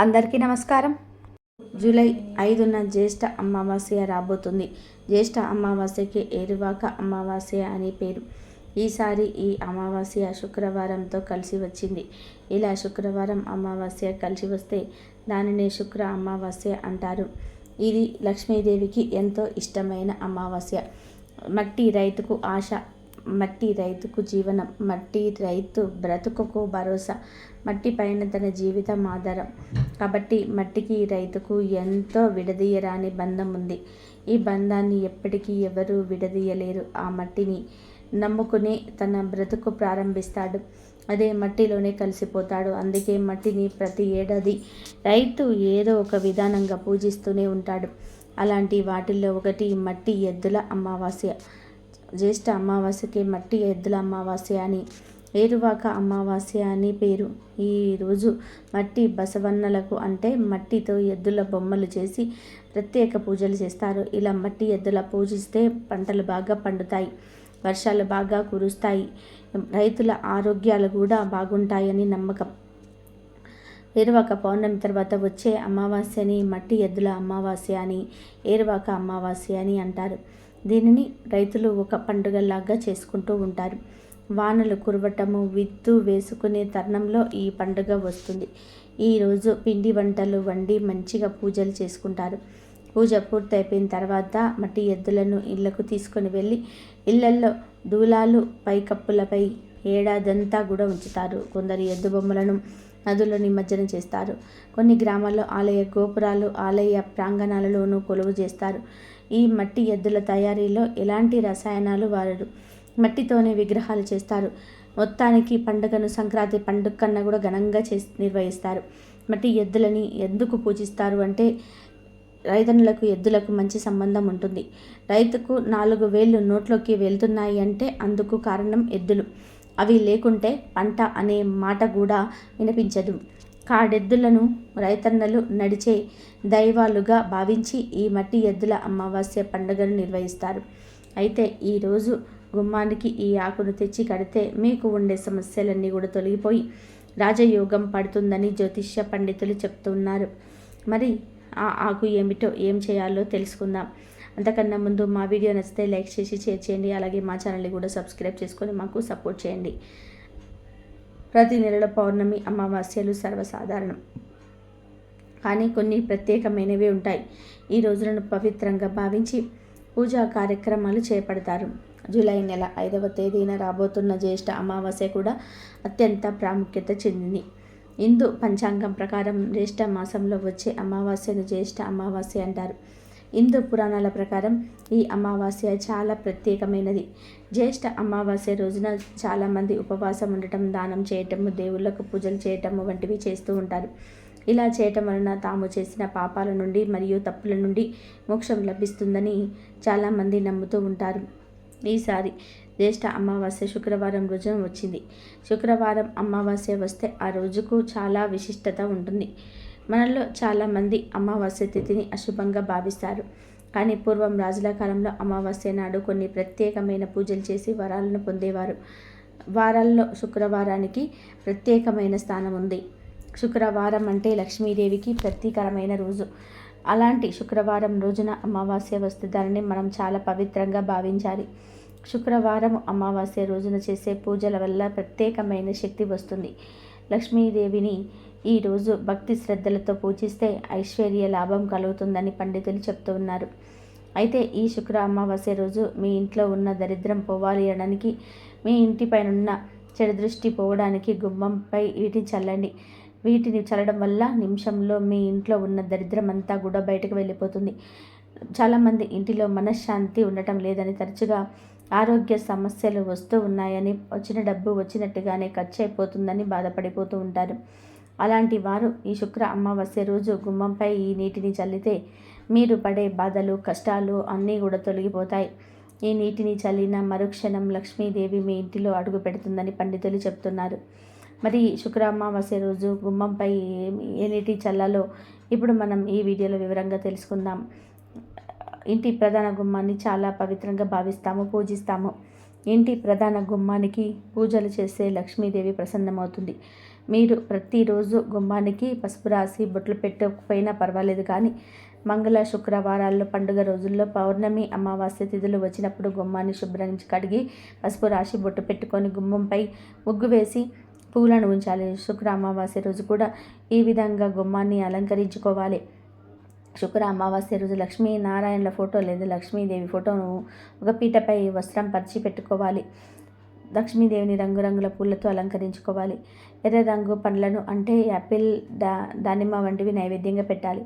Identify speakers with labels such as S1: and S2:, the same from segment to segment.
S1: అందరికీ నమస్కారం. జూలై ఐదున జ్యేష్ఠ అమావాస్య రాబోతుంది. జ్యేష్ఠ అమావాస్యకి ఏరువాక అమావాస్య అనే పేరు. ఈసారి ఈ అమావాస్య శుక్రవారంతో కలిసి వచ్చింది. ఇలా శుక్రవారం అమావాస్య కలిసి వస్తే దానినే శుక్ర అమావాస్య అంటారు. ఇది లక్ష్మీదేవికి ఎంతో ఇష్టమైన అమావాస్య. మట్టి రైతుకు ఆశ మట్టి రైతుకు జీవనం మట్టి రైతు బ్రతుకుకు భరోసా మట్టి పైన తన జీవితం ఆధారం. కాబట్టి మట్టికి రైతుకు ఎంతో విడదీయరాని బంధం ఉంది. ఈ బంధాన్ని ఎప్పటికీ ఎవరూ విడదీయలేరు. ఆ మట్టిని నమ్ముకునే తన బ్రతుకు ప్రారంభిస్తాడు. అదే మట్టిలోనే కలిసిపోతాడు. అందుకే మట్టిని ప్రతి ఏడాది రైతు ఏదో ఒక విధానంగా పూజిస్తూనే ఉంటాడు. అలాంటి వాటిల్లో ఒకటి మట్టి ఎద్దుల అమావాస్య. జ్యేష్ఠ అమావాస్యకి మట్టి ఎద్దుల అమావాస్య అని ఏరువాక అమావాస్య అని పేరు. ఈరోజు మట్టి బసవన్నలకు అంటే మట్టితో ఎద్దుల బొమ్మలు చేసి ప్రత్యేక పూజలు చేస్తారు. ఇలా మట్టి ఎద్దుల పూజిస్తే పంటలు బాగా పండుతాయి వర్షాలు బాగా కురుస్తాయి రైతుల ఆరోగ్యాలు కూడా బాగుంటాయని నమ్మకం. ఏరువాక పౌర్ణమి తర్వాత వచ్చే అమావాస్యని మట్టి ఎద్దుల అమావాస్య అని ఏరువాక అమావాస్య అని అంటారు. దీనిని రైతులు ఒక పండుగలాగా చేసుకుంటూ ఉంటారు. వానలు కురవటము విత్తు వేసుకునే తరుణంలో ఈ పండుగ వస్తుంది. ఈరోజు పిండి వంటలు వండి మంచిగా పూజలు చేసుకుంటారు. పూజ పూర్తయిపోయిన తర్వాత మట్టి ఎద్దులను ఇళ్ళకు తీసుకొని వెళ్ళి ఇళ్ళల్లో దూలాలు పైకప్పులపై ఏడాదంతా కూడా ఉంచుతారు. కొందరు ఎద్దు బొమ్మలను నదుల్లో నిమజ్జనం చేస్తారు. కొన్ని గ్రామాల్లో ఆలయ గోపురాలు ఆలయ ప్రాంగణాలలోనూ కొలువు చేస్తారు. ఈ మట్టి ఎద్దుల తయారీలో ఎలాంటి రసాయనాలు వాడరు? మట్టితోనే విగ్రహాలు చేస్తారు. మొత్తానికి పండుగను సంక్రాంతి పండుగ కన్నా కూడా ఘనంగా చేసి నిర్వహిస్తారు. మట్టి ఎద్దులని ఎందుకు పూజిస్తారు అంటే రైతన్నులకు ఎద్దులకు మంచి సంబంధం ఉంటుంది. రైతుకు నాలుగు వేళ్ళు నోట్లోకి వెళ్తున్నాయి అంటే అందుకు కారణం ఎద్దులు. అవి లేకుంటే పంట అనే మాట కూడా వినిపించదు. కాడెద్దులను రైతన్నలు నడిచే దైవాలుగా భావించి ఈ మట్టి ఎద్దుల అమావాస్య పండుగను నిర్వహిస్తారు. అయితే ఈరోజు గుమ్మానికి ఈ ఆకును తెచ్చి కడితే మీకు ఉండే సమస్యలన్నీ కూడా తొలగిపోయి రాజయోగం పడుతుందని జ్యోతిష్య పండితులు చెప్తున్నారు. మరి ఆ ఆకు ఏమిటో ఏం చేయాలో తెలుసుకుందాం. అంతకన్నా ముందు మా వీడియో నచ్చితే లైక్ చేసి షేర్ చేయండి. అలాగే మా ఛానల్ని కూడా సబ్స్క్రైబ్ చేసుకొని మాకు సపోర్ట్ చేయండి. ప్రతి నెలలో పౌర్ణమి అమావాస్యలు సర్వసాధారణం. కానీ కొన్ని ప్రత్యేకమైనవి ఉంటాయి. ఈ రోజులను పవిత్రంగా భావించి పూజా కార్యక్రమాలు చేపడతారు. జూలై నెల ఐదవ తేదీన రాబోతున్న జ్యేష్ఠ అమావాస్య కూడా అత్యంత ప్రాముఖ్యత చెందింది. హిందూ పంచాంగం ప్రకారం జ్యేష్ఠ మాసంలో వచ్చే అమావాస్యను జ్యేష్ఠ అమావాస్య అంటారు. హిందూ పురాణాల ప్రకారం ఈ అమావాస్య చాలా ప్రత్యేకమైనది. జ్యేష్ఠ అమావాస్య రోజున చాలామంది ఉపవాసం ఉండటం దానం చేయటము దేవుళ్ళకు పూజలు చేయటము వంటివి చేస్తూ ఉంటారు. ఇలా చేయటం వలన తాము చేసిన పాపాల నుండి మరియు తప్పుల నుండి మోక్షం లభిస్తుందని చాలామంది నమ్ముతూ ఉంటారు. ఈసారి జ్యేష్ఠ అమావాస్య శుక్రవారం రోజున వచ్చింది. శుక్రవారం అమావాస్య వస్తే ఆ రోజుకు చాలా విశిష్టత ఉంటుంది. మనలో చాలామంది అమావాస్య తిథిని అశుభంగా భావిస్తారు. కానీ పూర్వం రాజుల కాలంలో అమావాస్య నాడు కొన్ని ప్రత్యేకమైన పూజలు చేసి వరాలను పొందేవారు. వారాల్లో శుక్రవారానికి ప్రత్యేకమైన స్థానం ఉంది. శుక్రవారం అంటే లక్ష్మీదేవికి ప్రతీకరమైన రోజు. అలాంటి శుక్రవారం రోజున అమావాస్య వస్తే దానిని మనం చాలా పవిత్రంగా భావించాలి. శుక్రవారం అమావాస్య రోజున చేసే పూజల వల్ల ప్రత్యేకమైన శక్తి వస్తుంది. లక్ష్మీదేవిని ఈరోజు భక్తి శ్రద్ధలతో పూజిస్తే ఐశ్వర్య లాభం కలుగుతుందని పండితులు చెప్తూ ఉన్నారు. అయితే ఈ శుక్ర అమావాస్య రోజు మీ ఇంట్లో ఉన్న దరిద్రం పోవాలి అనడానికి మీ ఇంటిపైన ఉన్న చెడు దృష్టి పోవడానికి గుమ్మంపై వీటిని చల్లండి. వీటిని చల్లడం వల్ల నిమిషంలో మీ ఇంట్లో ఉన్న దరిద్రం అంతా కూడా బయటకు వెళ్ళిపోతుంది. చాలామంది ఇంటిలో మనశ్శాంతి ఉండటం లేదని తరచుగా ఆరోగ్య సమస్యలు వస్తూ ఉన్నాయని వచ్చిన డబ్బు వచ్చినట్టుగానే ఖర్చు అయిపోతుందని బాధపడిపోతూ ఉంటారు. అలాంటి వారు ఈ శుక్ర అమావాస్య రోజు గుమ్మంపై ఈ నీటిని చల్లితే మీరు పడే బాధలు కష్టాలు అన్నీ కూడా తొలగిపోతాయి. ఈ నీటిని చల్లిన మరుక్షణం లక్ష్మీదేవి మీ ఇంటిలో అడుగు పెడుతుందని పండితులు చెప్తున్నారు. మరి శుక్ర అమావాస్య రోజు గుమ్మంపై ఏ నీటి చల్లాలో ఇప్పుడు మనం ఈ వీడియోలో వివరంగా తెలుసుకుందాం. ఇంటి ప్రధాన గుమ్మాన్ని చాలా పవిత్రంగా భావిస్తాము పూజిస్తాము. ఇంటి ప్రధాన గుమ్మానికి పూజలు చేస్తే లక్ష్మీదేవి ప్రసన్నమవుతుంది. మీరు ప్రతిరోజు గుమ్మానికి పసుపు రాసి బొట్లు పెట్టకపోయినా పర్వాలేదు కానీ మంగళ శుక్రవారాల్లో పండుగ రోజుల్లో పౌర్ణమి అమావాస్య తిథులు వచ్చినప్పుడు గుమ్మాన్ని శుభ్రంగా కడిగి పసుపు రాసి బొట్టు పెట్టుకొని గుమ్మంపై ముగ్గు వేసి పూలను ఉంచాలి. శుక్ర అమావాస్య రోజు కూడా ఈ విధంగా గుమ్మాన్ని అలంకరించుకోవాలి. శుక్ర అమావాస్య రోజు లక్ష్మీ నారాయణల ఫోటో లేదా లక్ష్మీదేవి ఫోటోను ఒక పీటపై వస్త్రం పరిచి పెట్టుకోవాలి. లక్ష్మీదేవిని రంగురంగుల పూలతో అలంకరించుకోవాలి. ఎర్ర రంగు పండ్లను అంటే యాపిల్ దా దానిమ్మ వంటివి నైవేద్యంగా పెట్టాలి.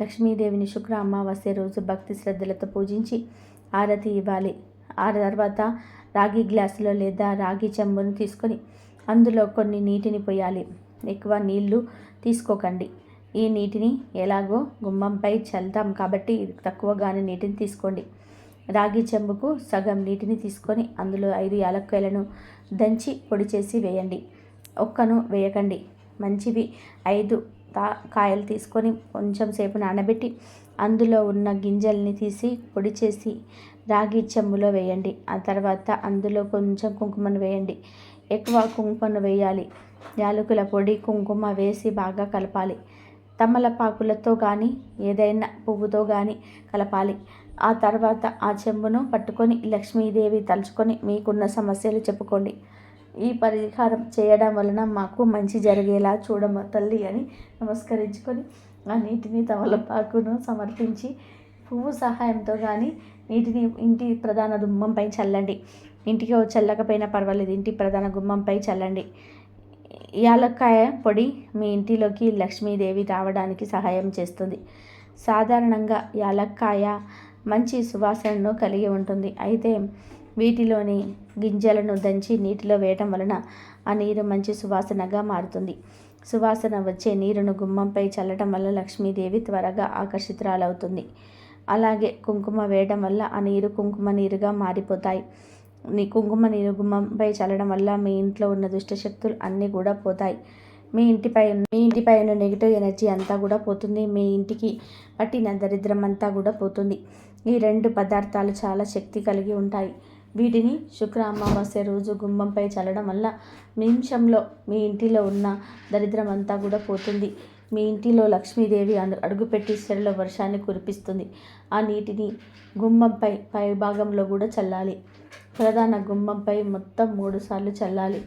S1: లక్ష్మీదేవిని శుక్ర అమావాస్య రోజు భక్తి శ్రద్ధలతో పూజించి ఆరతి ఇవ్వాలి. ఆ తర్వాత రాగి గ్లాసులో లేదా రాగి చెంబును తీసుకొని అందులో కొన్ని నీటిని పోయాలి. ఎక్కువ నీళ్ళు తీసుకోకండి. ఈ నీటిని ఎలాగో గుమ్మంపై చల్లుతాం కాబట్టి తక్కువగానే నీటిని తీసుకోండి. రాగి చెంబుకు సగం నీటిని తీసుకొని అందులో ఐదు యాలక్కాయలను దంచి పొడి చేసి వేయండి. ఒక్కను వేయకండి. మంచివి ఐదు తా కాయలు తీసుకొని కొంచెం సేపు నానబెట్టి అందులో ఉన్న గింజల్ని తీసి పొడి చేసి రాగి చెంబులో వేయండి. ఆ తర్వాత అందులో కొంచెం కుంకుమను వేయండి. ఎక్కువ కుంకుమను వేయాలి. యాలకుల పొడి కుంకుమ వేసి బాగా కలపాలి. తమలపాకులతో కానీ ఏదైనా పువ్వుతో కానీ కలపాలి. ఆ తర్వాత ఆ చెంబును పట్టుకొని లక్ష్మీదేవి తలుచుకొని మీకున్న సమస్యలు చెప్పుకోండి. ఈ పరిహారం చేయడం వలన మాకు మంచి జరిగేలా చూడమ తల్లి అని నమస్కరించుకొని ఆ నీటిని తమలపాకును సమర్పించి పువ్వు సహాయంతో కానీ నీటిని ఇంటి ప్రధాన గుమ్మంపై చల్లండి. ఇంటికి చల్లకపోయినా పర్వాలేదు ఇంటి ప్రధాన గుమ్మంపై చల్లండి. యాలక్కాయ పొడి మీ ఇంటిలోకి లక్ష్మీదేవి రావడానికి సహాయం చేస్తుంది. సాధారణంగా యాలక్కాయ మంచి సువాసనను కలిగి ఉంటుంది. అయితే వీటిలోని గింజలను దంచి నీటిలో వేయటం వలన ఆ నీరు మంచి సువాసనగా మారుతుంది. సువాసన వచ్చే నీరును గుమ్మంపై చల్లటం వల్ల లక్ష్మీదేవి త్వరగా ఆకర్షితురాలవుతుంది. అలాగే కుంకుమ వేయడం వల్ల ఆ నీరు కుంకుమ నీరుగా మారిపోతాయి. నీ కుంకుమ నీరు గుమ్మంపై చల్లడం వల్ల మీ ఇంట్లో ఉన్న దుష్టశక్తులు అన్నీ కూడా పోతాయి. మీ ఇంటిపై మీ ఇంటిపై ఉన్న నెగిటివ్ ఎనర్జీ అంతా కూడా పోతుంది. మీ ఇంటికి పట్టిన దరిద్రం అంతా కూడా పోతుంది. ఈ రెండు పదార్థాలు చాలా శక్తి కలిగి ఉంటాయి. వీటిని శుక్ర అమావాస్య రోజు గుమ్మంపై చల్లడం వల్ల నిమిషంలో మీ ఇంటిలో ఉన్న దరిద్రం అంతా కూడా పోతుంది. మీ ఇంటిలో లక్ష్మీదేవి అడుగుపెట్టి చెరలో వర్షాన్ని కురిపిస్తుంది. ఆ నీటిని గుమ్మంపై పై భాగంలో కూడా చల్లాలి. ప్రధాన గుమ్మంపై మొత్తం మూడు సార్లు చల్లాలి.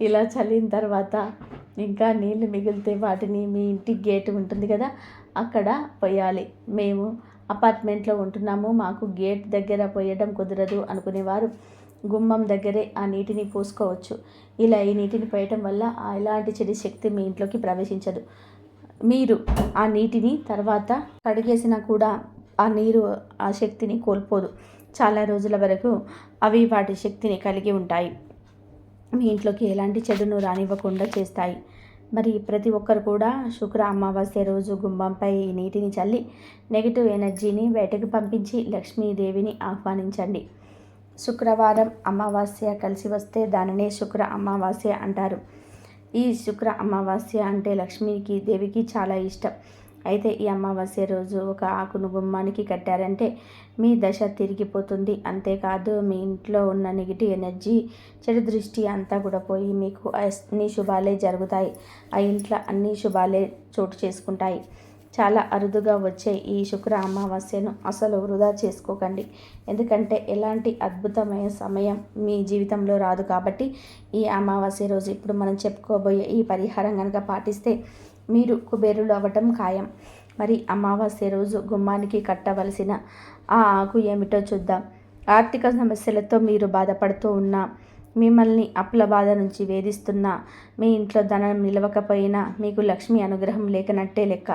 S1: ఇలా చల్లిన తర్వాత ఇంకా నీళ్ళు మిగిలితే వాటిని మీ ఇంటి గేట్ ఉంటుంది కదా అక్కడ పోయాలి. మేము అపార్ట్మెంట్లో ఉంటున్నాము. మాకు గేట్ దగ్గర పోయడం కుదరదు అనుకునేవారు. గుమ్మం దగ్గరే ఆ నీటిని పోసుకోవచ్చు. ఇలా ఈ నీటిని పోయటం వల్ల ఎలాంటి చెడు శక్తి మీ ఇంట్లోకి ప్రవేశించదు. మీరు ఆ నీటిని తర్వాత కడిగేసినా కూడా ఆ నీరు ఆ శక్తిని కోల్పోదు. చాలా రోజుల వరకు అవి వాటి శక్తిని కలిగి ఉంటాయి. మీ ఇంట్లోకి ఎలాంటి చెడును రానివ్వకుండా చేస్తాయి. మరి ప్రతి ఒక్కరు కూడా శుక్ర అమావాస్య రోజు గుంభంపై నీటిని చల్లి నెగిటివ్ ఎనర్జీని బయటకు పంపించి లక్ష్మీదేవిని ఆహ్వానించండి. శుక్రవారం అమావాస్య కలిసి వస్తే దానినే శుక్ర అమావాస్య అంటారు. ఈ శుక్ర అమావాస్య అంటే లక్ష్మీకి దేవికి చాలా ఇష్టం. అయితే ఈ అమావాస్య రోజు ఒక ఆకును గుమ్మానికి కట్టారంటే మీ దశ తిరిగిపోతుంది. అంతేకాదు మీ ఇంట్లో ఉన్న నెగిటివ్ ఎనర్జీ చెడు దృష్టి అంతా కూడా పోయి మీకు అన్ని శుభాలే జరుగుతాయి. ఆ ఇంట్లో అన్ని శుభాలే చోటు చేసుకుంటాయి. చాలా అరుదుగా వచ్చే ఈ శుక్ర అమావాస్యను అసలు వృధా చేసుకోకండి. ఎందుకంటే ఎలాంటి అద్భుతమైన సమయం మీ జీవితంలో రాదు కాబట్టి ఈ అమావాస్య రోజు ఇప్పుడు మనం చెప్పుకోబోయే ఈ పరిహారం కనుక పాటిస్తే మీరు కుబేరులు అవ్వటం ఖాయం. మరి అమావాస్య రోజు గుమ్మానికి కట్టవలసిన ఆ ఆకు ఏమిటో చూద్దాం. ఆర్థిక సమస్యలతో మీరు బాధపడుతూ ఉన్నా మిమ్మల్ని అప్పుల బాధ నుంచి వేధిస్తున్నా మీ ఇంట్లో ధనం నిలవకపోయినా మీకు లక్ష్మి అనుగ్రహం లేకనట్టే లెక్క.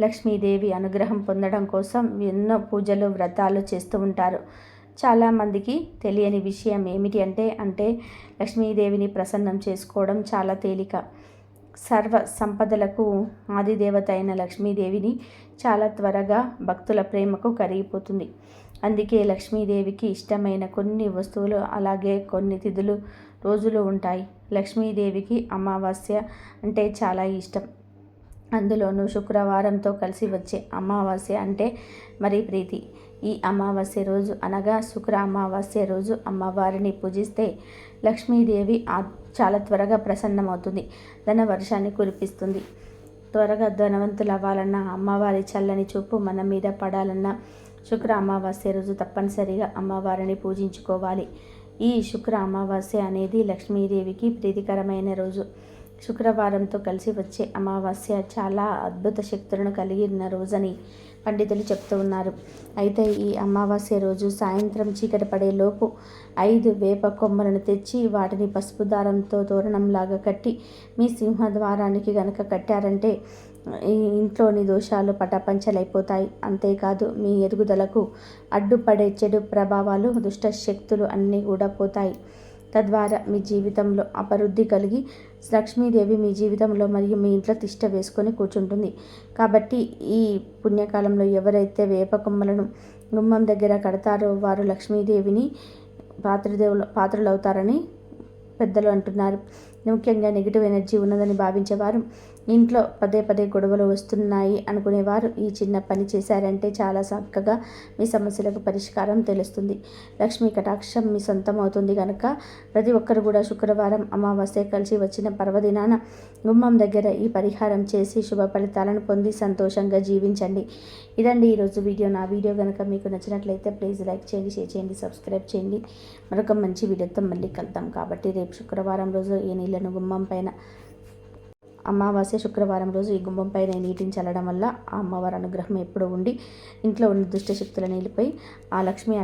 S1: లక్ష్మీదేవి అనుగ్రహం పొందడం కోసం ఎన్నో పూజలు వ్రతాలు చేస్తూ ఉంటారు. చాలామందికి తెలియని విషయం ఏమిటి అంటే అంటే లక్ష్మీదేవిని ప్రసన్నం చేసుకోవడం చాలా తేలిక. సర్వ సంపదలకు ఆదిదేవత అయిన లక్ష్మీదేవిని చాలా త్వరగా భక్తుల ప్రేమకు కరిగిపోతుంది. అందుకే లక్ష్మీదేవికి ఇష్టమైన కొన్ని వస్తువులు అలాగే కొన్ని తిథులు రోజులు ఉంటాయి. లక్ష్మీదేవికి అమావాస్య అంటే చాలా ఇష్టం. అందులోనూ శుక్రవారంతో కలిసి వచ్చే అమావాస్య అంటే మరి ప్రీతి. ఈ అమావాస్య రోజు అనగా శుక్ర అమావాస్య రోజు అమ్మవారిని పూజిస్తే లక్ష్మీదేవి చాలా త్వరగా ప్రసన్నమవుతుంది. ధన వర్షాన్ని కురిపిస్తుంది. త్వరగా ధనవంతులు అవ్వాలన్నా అమ్మవారి చల్లని చూపు మన మీద పడాలన్నా శుక్ర అమావాస్య రోజు తప్పనిసరిగా అమ్మవారిని పూజించుకోవాలి. ఈ శుక్ర అమావాస్య అనేది లక్ష్మీదేవికి ప్రీతికరమైన రోజు. శుక్రవారంతో కలిసి వచ్చే అమావాస్య చాలా అద్భుత శక్తులను కలిగిన రోజని పండితులు చెప్తూ ఉన్నారు. అయితే ఈ అమావాస్య రోజు సాయంత్రం చీకటి పడేలోపు ఐదు వేప కొమ్మలను తెచ్చి వాటిని పసుపు దారంతో తోరణంలాగా కట్టి మీ సింహద్వారానికి గనక కట్టారంటే ఈ ఇంట్లోని దోషాలు పటాపంచలైపోతాయి. అంతేకాదు మీ ఎదుగుదలకు అడ్డుపడే చెడు ప్రభావాలు దుష్ట శక్తులు అన్నీ కూడా పోతాయి. తద్వారా మీ జీవితంలో అభివృద్ధి కలిగి లక్ష్మీదేవి మీ జీవితంలో మరియు మీ ఇంట్లో తిష్ట వేసుకొని కూర్చుంటుంది. కాబట్టి ఈ పుణ్యకాలంలో ఎవరైతే వేప కొమ్మలను గుమ్మం దగ్గర కడతారో వారు లక్ష్మీదేవిని పాత్రదేవులు పాత్రలు అవుతారని పెద్దలు అంటున్నారు. ముఖ్యంగా నెగిటివ్ ఎనర్జీ ఉన్నదని భావించేవారు ఇంట్లో పదే పదే గొడవలు వస్తున్నాయి అనుకునేవారు. ఈ చిన్న పని చేశారంటే చాలా చక్కగా మీ సమస్యలకు పరిష్కారం తెలుస్తుంది. లక్ష్మీ కటాక్షం మీ సొంతం అవుతుంది కనుక ప్రతి ఒక్కరు కూడా శుక్రవారం అమావాస్య కలిసి వచ్చిన పర్వదినాన గుమ్మం దగ్గర ఈ పరిహారం చేసి శుభ ఫలితాలను పొంది సంతోషంగా జీవించండి. ఇదండి ఈరోజు వీడియో. నా వీడియో కనుక మీకు నచ్చినట్లయితే ప్లీజ్ లైక్ చేయండి షేర్ చేయండి సబ్స్క్రైబ్ చేయండి. మరొక మంచి వీడియోతో మళ్ళీ కలుద్దాం. కాబట్టి రేపు శుక్రవారం రోజు ఏ నీళ్ళను గుమ్మం పైన అమావాస్య శుక్రవారం రోజు ఈ గుంభంపై పైన నీటిని చల్లడం వల్ల ఆ అమ్మవారి అనుగ్రహం ఎప్పుడూ ఉండి ఇంట్లో ఉన్న దుష్టశక్తుల నీళ్ళపై ఆ లక్ష్మి